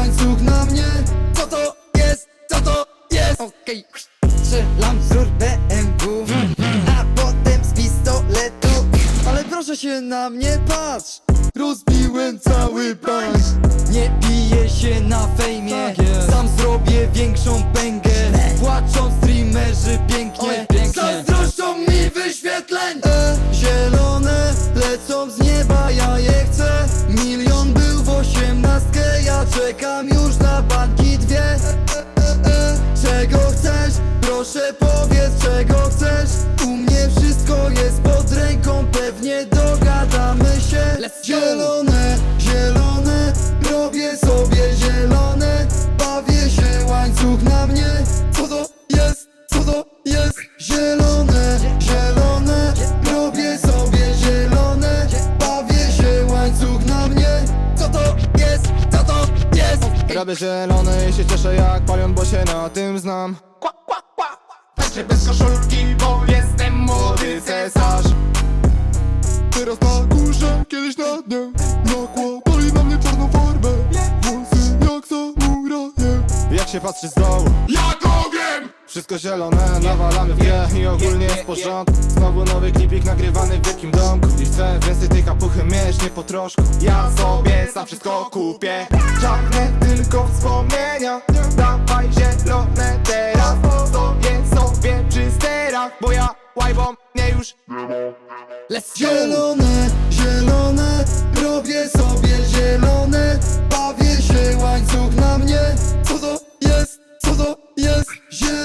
łańcuch na mnie. Co to jest, co to jest? Okej, strzelam z rur BMW A potem z pistoletu. Ale proszę się na mnie patrz. Rozbiłem cały bank Nie biję się na fejmie. Tak. Sam zrobię większą pęgę Robię zielony i się cieszę jak palion, bo się na tym znam. Tańczę bez koszulki, bo jestem młody cesarz. Teraz na górze, kiedyś na dnie. Nakładali na mnie czarną farbę. Włosy jak samuraje. Jak się patrzy z dołu? Jak! Wszystko zielone, nawalamy w grę i ogólnie jest porządek Znowu nowy klipik nagrywany w wielkim domku. I chcę więcej tej kapuchy mieć, nie po troszku. Ja sobie za wszystko kupię. Czarne tylko wspomnienia. Dawaj zielone teraz Stoję sobie przy sterach Bo ja łajbą mnie już Let's go! Zielone, zielone Robię sobie zielone. Bawię się łańcuch na mnie. Co to jest? Co to jest? Zielone.